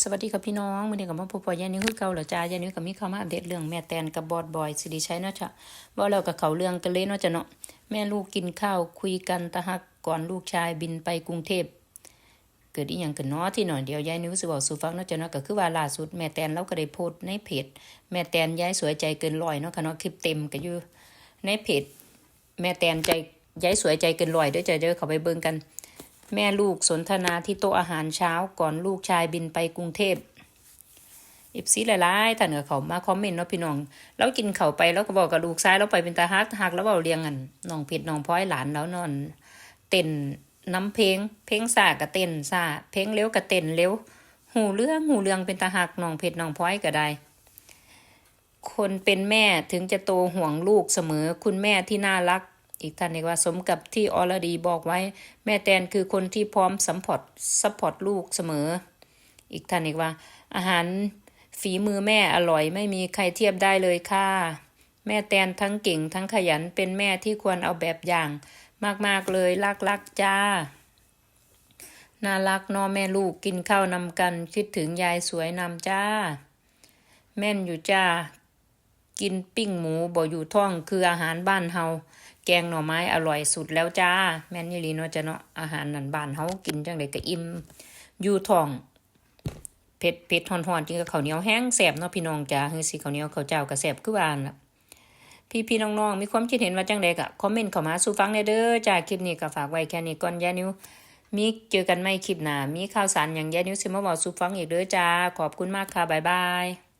สวัสดีครับพี่น้องมื้อนี้ก็มาพบปะยายนิ้วคือเก่าเหรอจ้ายายนิ้วก็มีเข้ามาอัปเดตเรื่องแม่แตนกับบอดบอยสิริชัยเนาะจ้ะบ่แล้วก็เขาเรื่องกันเลยเนาะจ้ะเนาะแม่ลูกกินข้าวคุยกันตะฮักก่อนลูกชายบินไปกรุงเทพเกิดอีหยังกันเนาะที่หน่อยเดียวยายนิ้วสิเว้าสู่ฟังเนาะจ้ะเนาะก็คือว่าล่าสุดแม่แตนเราก็ได้โพสต์ในเพจแม่แตนย้ายสวยใจเกินร้อยเนาะค่ะเนาะคลิปเต็มก็อยู่ในเพจแม่แตนใจย้ายสวยใจเกินร้อยด้อจ้ะเด้อเขาไปเบิ่งกัน แม่ลูกสนทนาที่โต๊ะอาหารเช้าก่อนลูกชายบินไปกรุงเทพอิบซีหลายๆท่านก็เขามาคอมเมนต์เนาะพี่น้องแล้วกินเขาไปแล้วก็บอกกับลูกซ้ายแล้วไปเป็นตาฮักฮักแล้วเบาเรียงกันน้องเพชรน้องพลอยหลานแล้วนอน เต้นน้ำเพลง เพลงซาก็เต้นซาเพลงเร็วก็เต้นเร็ว หูเรื่องหูเรื่องเป็นตาหักน้องเพชรน้องพลอยก็ได้คนเป็นแม่ถึงจะโตห่วงลูกเสมอ คุณแม่ที่น่ารัก อีกท่านเรียกว่าสมกับที่ออรดีบอกไว้ แม่แตนคือคนที่พร้อมสัมพอร์ตซัพพอร์ตลูกเสมอ อีกท่านอีกว่า อาหารฝีมือแม่อร่อยไม่มีใครเทียบได้เลยค่ะ แม่แตนทั้งเก่งทั้งขยันเป็นแม่ที่ควรเอาแบบอย่าง มากๆเลยรักรักๆจ้า น่ารักนอแม่ลูกกินข้าวนำกัน คิดถึงยายสวยนำจ้า แม่นอยู่จ้า กินปิ้งหมูบ่อยู่ท้องคืออาหารบ้านเฮา แกงหน่อไม้อร่อยสุดแล้วจ้า แม่นยี่ลีเนาะจ้ะเนาะอาหารนั่นบ้านเฮากินจังไดก็อิ่มอยู่ท้องเผ็ดเผ็ดฮอนๆจริงกับข้าวเหนียวแห้งแซ่บเนาะพี่น้องจ้าคือสิข้าวเหนียวข้าวเจ้าก็แซ่บคือว่านั่นล่ะพี่พี่น้องๆมีความคิดเห็นว่าจังใดก็คอมเมนต์เข้ามาสู่ฟังได้เด้อจ้าคลิปนี้ก็ฝากไว้แค่นี้ก่อนยานิวมีเจอกันใหม่คลิปหน้ามีข่าวสารอย่างยานิวสิมาบอกสู่ฟังอีกเด้อจ้าขอบคุณมากค่ะบ๊ายบาย